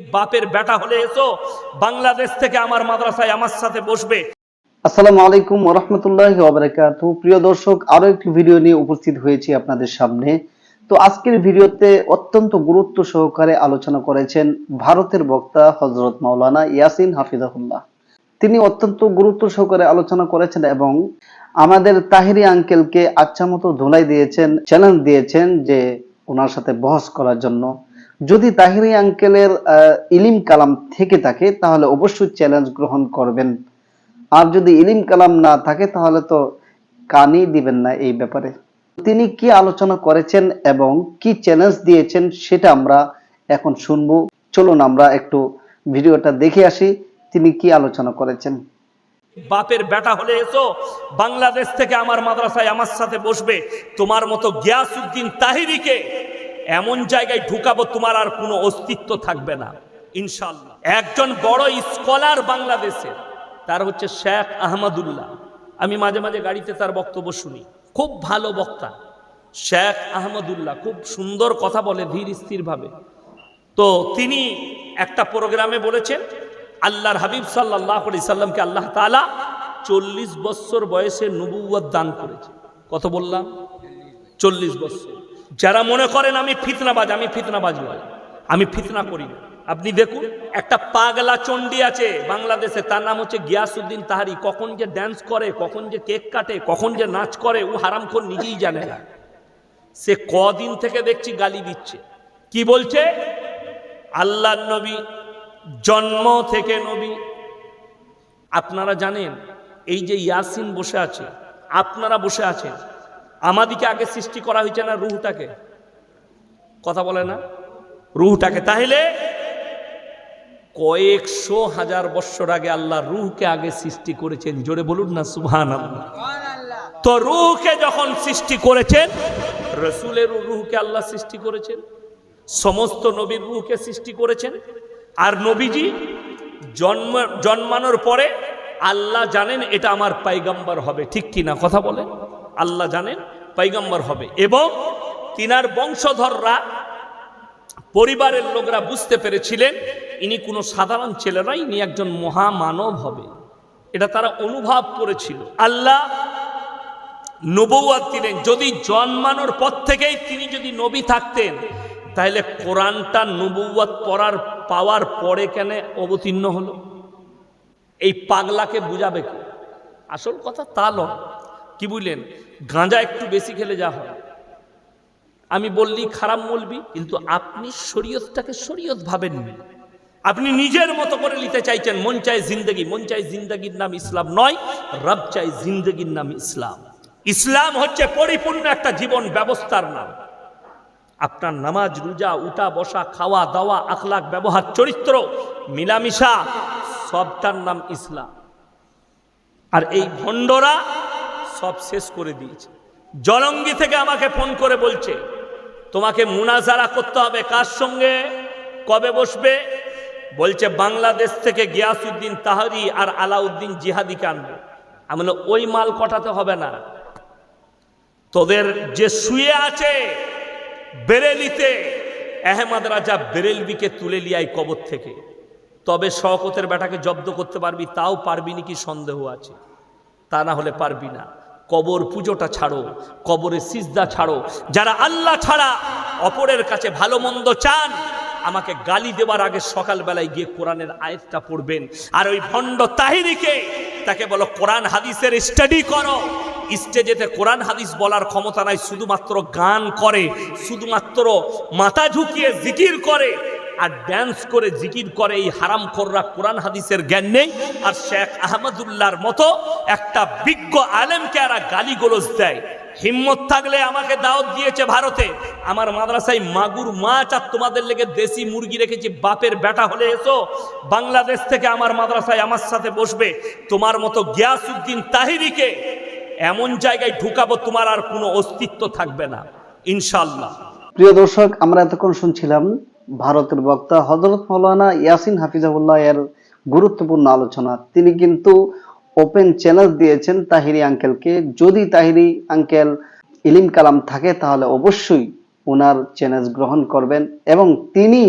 বাপের বেটা হলে এসো, বাংলাদেশ থেকে আমার মাদ্রাসায় আমার সাথে বসবে। আসসালামু আলাইকুম ওরহমতুল্লাহ ওবরাকাত প্রিয় দর্শক আরও একটি ভিডিও নিয়ে উপস্থিত হয়েছি আপনাদের সামনে। তো আজকের ভিডিওতে অত্যন্ত গুরুত্ব সহকারে আলোচনা করেছেন ভারতের বক্তা হজরত মাওলানা ইয়াসিন হাফিজাহুল্লাহ। তিনি অত্যন্ত গুরুত্ব সহকারে আলোচনা করেছেন এবং আমাদের তাহিরি আঙ্কেলকে আচ্ছা মতো ধুলাই দিয়েছেন চ্যালেঞ্জ দিয়েছেন যে ওনার সাথে বহস করার জন্য। যদি তাহিরি আঙ্কেলের ইলিম কালাম থেকে থাকে, তাহলে অবশ্যই চ্যালেঞ্জ গ্রহণ করবেন। আর যদি ইলিম কালাম না থাকে, তাহলে তো কানই দিবেন না এই ব্যাপারে। তিনি কি আলোচনা করেছেন এবং কি চ্যালেঞ্জ দিয়েছেন, সেটা আমরা এখন শুনব। চলুন আমরা একটু ভিডিওটা দেখে আসি, তিনি কি আলোচনা করেছেন। বাপের বেটা হলে এসো, বাংলাদেশ থেকে আমার মাদ্রাসায় আমার সাথে বসবে। তোমার মতো গিয়াসউদ্দিন তাহিরিকে এমন জায়গায় ঢুকাবো, তোমার আর কোনো অস্তিত্ব থাকবে না। ইনশাল্লাহ একজন বড় স্কলার বাংলাদেশে তার হচ্ছে শেখ আহমদুল্লাহ। আমি মাঝে মাঝে গাড়িতে তার বক্তব্য শুনি। খুব ভালো বক্তা। শেখ আহমদুল্লাহ খুব সুন্দর কথা বলে, ধীর স্থিরভাবে। তো তিনি একটা প্রোগ্রামে বলেছেন, আল্লাহর হাবিব সাল্লাহ সাল্লামকে আল্লাহ তালা চল্লিশ বৎসর বয়সে নবুয়াদ দান করেছে। কত বললাম? চল্লিশ বৎসর যারা মনে করেন আমি ফিতনাবাজ আমি ফিতনাবাজ নয় আমি ফিতনা করি না। আপনি দেখুন, একটা পাগলা চণ্ডী আছে বাংলাদেশে, তার নাম হচ্ছে গিয়াসুদ্দিন তাহারি। কখন যে ড্যান্স করে, কখন যে কেক কাটে, কখন যে নাচ করে, ও হারামখোর নিজেই জানে না। সে কদিন থেকে দেখছি গালি দিচ্ছে। কি বলছে? আল্লাহ নবী, জন্ম থেকে নবী। আপনারা জানেন, এই যে ইয়াসিন বসে আছে, আপনারা বসে আছেন আমাদিকে আগে সৃষ্টি করা হয়েছে না রুহটাকে? কথা বলে না? রুহটাকে। তাহলে কয়েকশো হাজার বৎসর আগে আল্লাহ রুহকে আগে সৃষ্টি করেছেন। জোরে বলুন না সুবহান তো রুহকে যখন সৃষ্টি করেছেন রসুলের রুহকে আল্লাহ সৃষ্টি করেছেন সমস্ত নবীর রুহকে সৃষ্টি করেছেন আর নবীজি জন্ম জন্মানোর পরে আল্লাহ জানেন এটা আমার পাইগাম্বার হবে। ঠিক কি না কথা বলেন। আল্লাহ জানেন পাইগম্বর হবে। এবং তিনার বংশধররা, পরিবারের লোকরা বুঝতে পেরেছিলেন, ইনি কোনো সাধারণ ছেলে নয়, ইনি একজন মহামানব হবে। এটা তারা অনুভব করেছিল। আল্লাহ নবুয়াত দিলেন, যদি জন্মানোর পর থেকেই তিনি যদি নবী থাকতেন তাহলে কোরআনটা নবুয়াত পড়ার, পাওয়ার পরে কেন অবতীর্ণ হলো? এই পাগলাকে বুঝাবে কি? আসল কথা তা নয়। কি বুঝলেন? গাঁজা একটু বেশি খেলে যা হয় আমি বললি খারাপ বলবি, কিন্তু আপনি শরীয়তটাকে শরীয়ত ভাবেননি আপনি নিজের মতো করে নিতে চাইছেন, মন চাই জিন্দগি। মন চাই জিন্দগির নাম ইসলাম নয়, রব চাই জিন্দগির নাম ইসলাম। ইসলাম হচ্ছে পরিপূর্ণ একটা জীবন ব্যবস্থার নাম। আপনার নামাজ, রোজা, উঠা, বসা, খাওয়া, দাওয়া আখলাক ব্যবহার, চরিত্র, মিলামিশা, সবটার নাম ইসলাম। আর এই ভণ্ডরা সব শেষ করে দিয়েছে। জলঙ্গি থেকে আমাকে ফোন করে বলছে, তোমাকে মুনাজারা করতে হবে কার সঙ্গে, কবে বসবে? বলছে, বাংলাদেশ থেকে গিয়াসুদ্দিন তাহারি আর আলাউদ্দিন জিহাদিকে আনবে। আমি ওই মাল কটাতে হবে না? তোদের যে শুয়ে আছে বেরেলিতে, আহমদ রাজা বেরেলবিকে তুলে লিয়াই কবর থেকে। তবে শওকতের বেটাকে জব্দ করতে পারবি, তাও পারবি নাকি সন্দেহ আছে? তা না হলে পারবি না। কবর পুজোটা ছাড়ো কবরে সিজদা ছাড়ো। যারা আল্লাহ ছাড়া অপরের কাছে ভালো মন্দ চান, আমাকে গালি দেওয়ার আগে সকালবেলায় গিয়ে কোরআনের আয়াতটা পড়বেন। আর ওই ভণ্ড তাহিরিকে, তাকে বলো, কোরআন হাদিসের স্টাডি করো। স্টেজেতে কোরআন হাদিস বলার ক্ষমতা নাই, শুধুমাত্র গান করে, শুধুমাত্র মাথা ঝুঁকিয়ে জিকির করে। আর ড্যান্স করে জিকির করে এই হারাম খোররা কোরআন হাদিসের জ্ঞান নেই। আর শেখ আহমদুল্লাহর মতো একটা বিজ্ঞ আলেমকে এরা গালিগোলজ দেয়। হিম্মত থাকলে আমাকে দাওয়াত দিয়েছে ভারতে। আমার মাদ্রাসায় মাগুর মাছ আর তোমাদের লেগে দেশি মুরগি রেখেছি, বাপের বেটা হলে এসো। বাংলাদেশ থেকে আমার মাদ্রাসায় আমার সাথে বসবে। তোমার মতো গিয়াসউদ্দিন তাহিরিকে এমন জায়গায় ঢুকাবো তোমার আর কোনো অস্তিত্ব থাকবে না। ইনশাল্লাহ প্রিয় দর্শক, আমরা এতক্ষণ শুনছিলাম ভারতের বক্তা হজরত মৌলানা ইয়াসিন হাফিজাহুল্লাহ এর গুরুত্বপূর্ণ আলোচনা। তিনি কিন্তু ওপেন চ্যালেঞ্জ দিয়েছেন তাহিরি আঙ্কেলকে। যদি তাহিরি আঙ্কেল ইলিম কালাম থাকে, তাহলে অবশ্যই ওনার চ্যালেঞ্জ গ্রহণ করবেন এবং তিনি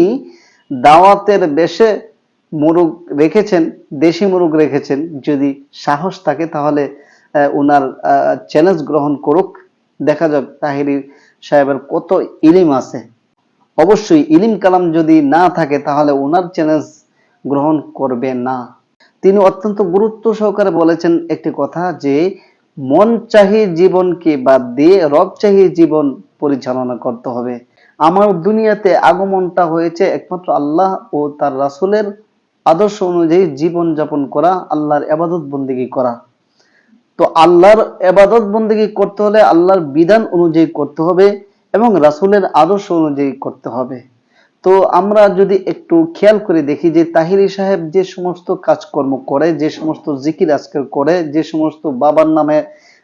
দাওয়াতের বেশে মুরুগ রেখেছেন, দেশি মুরুগ রেখেছেন। যদি সাহস থাকে, তাহলে ওনার চ্যালেঞ্জ গ্রহণ করুক। দেখা যাক তাহিরি সাহেবের কত ইলিম আছে। অবশ্যই ইলিম কালাম যদি না থাকে, তাহলে ওনার চ্যালেঞ্জ গ্রহণ করবে না। তিনি অত্যন্ত গুরুত্ব সহকারে বলেছেন একটি কথা যে, মন চাহি জীবনকে বাদ দিয়ে রব চাহি জীবন পরিচালনা করতে হবে। আমার দুনিয়াতে আগমনটা হয়েছে একমাত্র আল্লাহ ও তার রাসুলের আদর্শ অনুযায়ী জীবন যাপন করা, আল্লাহর আবাদত বন্দিগি করা। তো আল্লাহর এবাদত বন্দেগী করতে হলে আল্লাহর বিধান অনুযায়ী করতে হবে। এবং রাসূলের আদর্শ অনুযায়ী করতে হবে। তো আমরা যদি একটু খেয়াল করে দেখি যে তাহিরি সাহেব যে সমস্ত কাজকর্ম করে, যে সমস্ত জিকির আজকার করে, যে সমস্ত বাবার নামে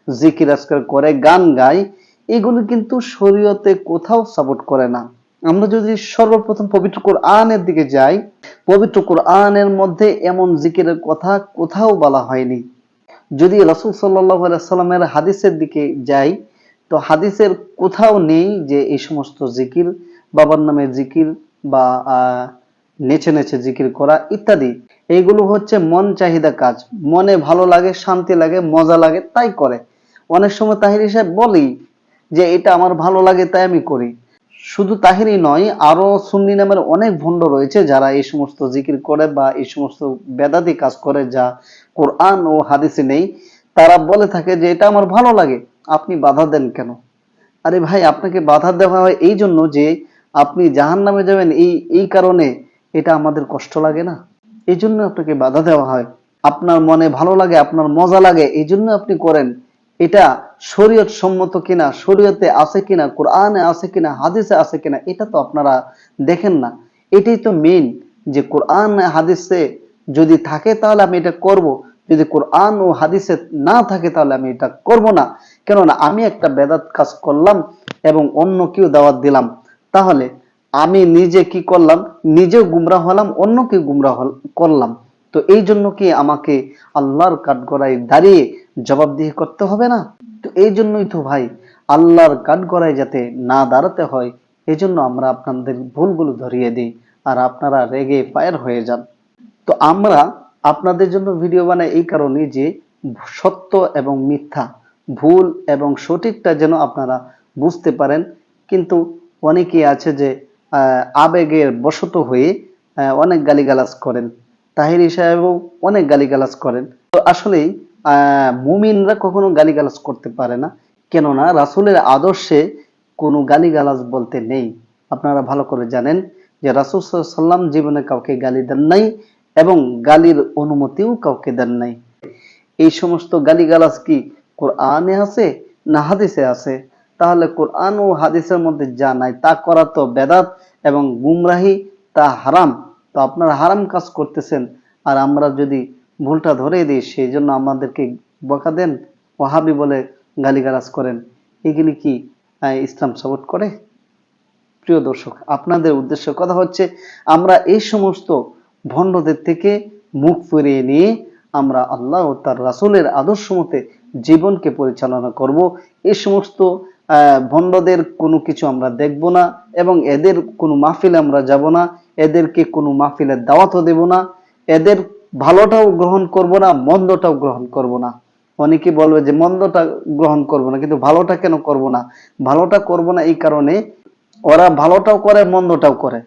জিকির আজকার করে, গান গায়, এগুলো কিন্তু শরীয়তে কোথাও সাপোর্ট করে না। আমরা যদি সর্বপ্রথম পবিত্র কোরআনের দিকে যাই, পবিত্র কোরআনের মধ্যে এমন জিকিরের কথা কোথাও বলা হয়নি। যদি রাসূল আলাইহি সাল্লামের হাদিসের দিকে যাই তো হাদিসের কোথাও নেই যে এই সমস্ত জিকির, বাবার নামে জিকির বা নেচে নেচে জিকির করা ইত্যাদি। এইগুলো হচ্ছে মন চাহিদা কাজ। মনে ভালো লাগে, শান্তি লাগে, মজা লাগে, তাই করে। অনেক সময় তাহিরি সাহেব বলি যে, এটা আমার ভালো লাগে, তাই আমি করি। শুধু তাহিরি নয়, আরও সুন্নি নামের অনেক ভণ্ড রয়েছে যারা এই সমস্ত জিকির করে বা এই সমস্ত বেদাতি কাজ করে যা কোরআন ও হাদিসে নেই। তারা বলে থাকে যে, এটা আমার ভালো লাগে। আপনি বাধা দেন কেন? আরে ভাই, আপনাকে বাধা দেওয়া হয় এই জন্য যে আপনি জাহান নামে যাবেন এই এই কারণে এটা আমাদের কষ্ট লাগে না। এই জন্য আপনাকে বাধা দেওয়া হয়। আপনার মনে ভালো লাগে, আপনার মজা লাগে, এই জন্য আপনি করেন। এটা শরীয়ত সম্মত কিনা, শরীয়তে আছে কিনা, কোরআনে আছে কিনা, হাদিসে আছে কিনা, এটা তো আপনারা দেখেন না। এটাই তো মেইন যে কোরআন হাদিসে যদি থাকে তাহলে আমি এটা করব। যদি কোরআন ও হাদিসে না থাকে তাহলে আমি এটা করব না। কেননা আমি একটা বেদাত কাজ করলাম এবং অন্য কেউ দাওয়াত দিলাম। তাহলে আমি নিজে কি করলাম? নিজেও গুমরা হলাম অন্যকে গুমরা করলাম। তো এই জন্য কি আমাকে আল্লাহর কাঠগড়ায় দাঁড়িয়ে জবাবদিহি করতে হবে না? তো এই জন্যই তো ভাই, আল্লাহর কাঠগড়ায় যাতে না দাঁড়াতে হয় এই জন্য আমরা আপনাদের ভুলগুলো ধরিয়ে দিই। আর আপনারা রেগে ফায়ার হয়ে যান। তো আমরা আপনাদের জন্য ভিডিও বানাই এই কারণে যে সত্য এবং মিথ্যা, ভুল এবং সঠিকটা যেন আপনারা বুঝতে পারেন। কিন্তু অনেকেই আছে যে আবেগের বশত হয়ে অনেক গালিগালাজ করেন। তাহিরি সাহেবও অনেক গালিগালাজ করেন। তো আসলেই মুমিনরা কখনো গালিগালাজ করতে পারে না। কেননা রাসূলের আদর্শে কোনো গালিগালাজ বলতে নেই। আপনারা ভালো করে জানেন যে রাসূল সাল্লাম জীবনে কাউকে গালি দেন নাই। এবং গালির অনুমতিও কাউকে দেন নাই। এই সমস্ত গালিগালাজ কি কোরআনে আছে না হাদিসে আছে? তাহলে কোরআন ও হাদিসের মধ্যে যা নাই তা করা তো বেদাত এবং গুমরাহি তা হারাম। তো আপনারা হারাম কাজ করতেছেন। আর আমরা যদি ভুলটা ধরে দিই, সেই জন্য আমাদেরকে বকা দেন ওহাবি বলে গালিগালাজ করেন। এগুলি কি ইসলাম সাপোর্ট করে? প্রিয় দর্শক, আপনাদের উদ্দেশ্য কথা হচ্ছে, আমরা এই সমস্ত ভণ্ডদের থেকে মুখ ফিরিয়ে নিয়ে আমরা আল্লাহ ও তার রাসুলের আদর্শ মতে জীবনকে পরিচালনা করব। এ সমস্ত ভণ্ডদের কোনো কিছু আমরা দেখব না এবং এদের কোনো মাহফিলে আমরা যাব না। এদেরকে কোনো মাহফিলের দাওয়াতও দেব না। এদের ভালোটাও গ্রহণ করব না, মন্দটাও গ্রহণ করব না। অনেকে বলবে যে মন্দটা গ্রহণ করব না, কিন্তু ভালোটা কেন করব না? ভালোটা করব না এই কারণে ওরা ভালোটাও করে, মন্দটাও করে।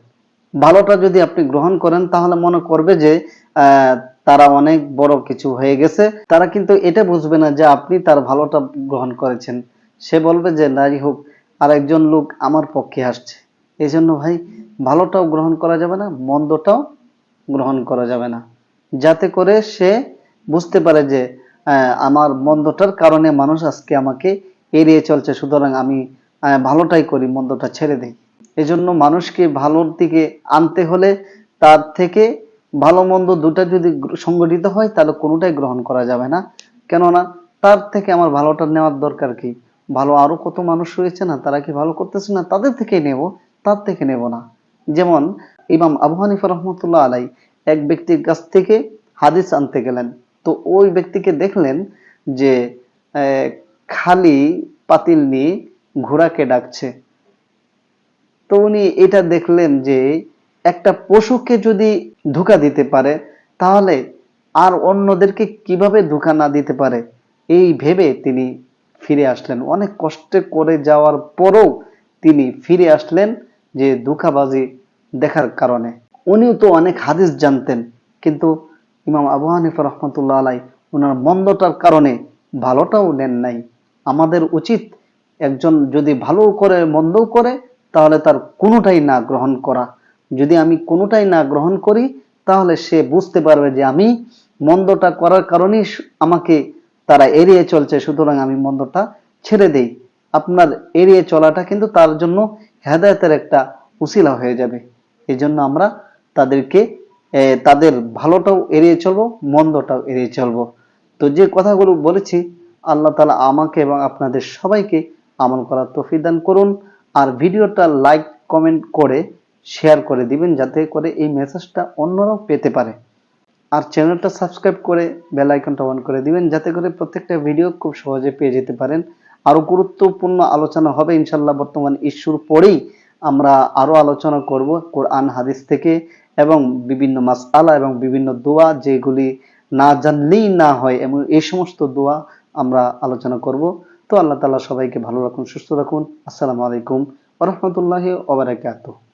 ভালোটা যদি আপনি গ্রহণ করেন, তাহলে মনে করবে যে তারা অনেক বড় কিছু হয়ে গেছে। তারা কিন্তু এটা বুঝবে না যে আপনি তার ভালোটা গ্রহণ করেছেন। সে বলবে যে নারী হোক আর একজন লোক আমার পক্ষে আসছে। এই জন্য ভাই, ভালোটাও গ্রহণ করা যাবে না, মন্দটাও গ্রহণ করা যাবে না। যাতে করে সে বুঝতে পারে যে আমার মন্দটার কারণে মানুষ আজকে আমাকে এড়িয়ে চলছে। সুতরাং আমি ভালোটাই করি, মন্দটা ছেড়ে দিই। এজন্য মানুষকে ভালোর দিকে আনতে হলে তার থেকে ভালো মন্দ দুটা যদি সংগঠিত হয়, তাহলে কোনোটাই গ্রহণ করা যাবে না। কেননা তার থেকে আমার ভালোটা নেওয়ার দরকার কি? ভালো আরও কত মানুষ রয়েছে না, তারা কি ভালো করতেছে না? তাদের থেকেই নেব, তার থেকে নেব না। যেমন ইমাম আবু হানিফা রহমতুল্লাহ আলাই এক ব্যক্তির কাছ থেকে হাদিস আনতে গেলেন। তো ওই ব্যক্তিকে দেখলেন যে খালি পাতিল নিয়ে ঘোড়াকে ডাকছে। তো উনি এটা দেখলেন যে একটা পশুকে যদি ধোকা দিতে পারে, তাহলে আর অন্যদেরকে কীভাবে ধোকা না দিতে পারে? এই ভেবে তিনি ফিরে আসলেন। অনেক কষ্টে করে যাওয়ার পরেও তিনি ফিরে আসলেন যে ধোকাবাজি দেখার কারণে। উনিও তো অনেক হাদিস জানতেন, কিন্তু ইমাম আবু হানিফা রহমতুল্লাহ আলাই ওনার মন্দটার কারণে ভালোটাও নেন নাই। আমাদের উচিত একজন যদি ভালো করে, মন্দও করে তাহলে তার কোনোটাই না গ্রহণ করা। যদি আমি কোনোটাই না গ্রহণ করি, তাহলে সে বুঝতে পারবে যে আমি মন্দটা করার কারণেই আমাকে তারা এড়িয়ে চলছে, সুতরাং আমি মন্দটা ছেড়ে দেই। আপনার এড়িয়ে চলাটা কিন্তু তার জন্য হেদায়তের একটা উসিলা হয়ে যাবে। এই জন্য আমরা তাদেরকে তাদের ভালোটাও এড়িয়ে চলবো, মন্দটাও এড়িয়ে চলবো। তো যে কথাগুলো বলেছি, আল্লাহ তালা আমাকে এবং আপনাদের সবাইকে আমল করার তফিদান করুন। আর ভিডিওটা লাইক কমেন্ট করে শেয়ার করে দিবেন, যাতে করে এই মেসেজটা অন্যরাও পেতে পারে। আর চ্যানেলটা সাবস্ক্রাইব করে বেল আইকনটা অন করে দিবেন, যাতে করে প্রত্যেকটা ভিডিও খুব সহজে পেয়ে যেতে পারেন। আরও গুরুত্বপূর্ণ আলোচনা হবে ইনশাল্লাহ বর্তমান ইস্যুর পরেই। আমরা আরও আলোচনা করব কোরআন, হাদিস থেকে এবং বিভিন্ন মাসআলা এবং বিভিন্ন দোয়া যেগুলি না জানলেই না হয় এবং এই সমস্ত দোয়া আমরা আলোচনা করব। তো আল্লাহ তালা সবাইকে ভালো রাখুন সুস্থ রাখুন। আসসালামু আলাইকুম ওরহমতুল্লাহ বারাকাতুহু।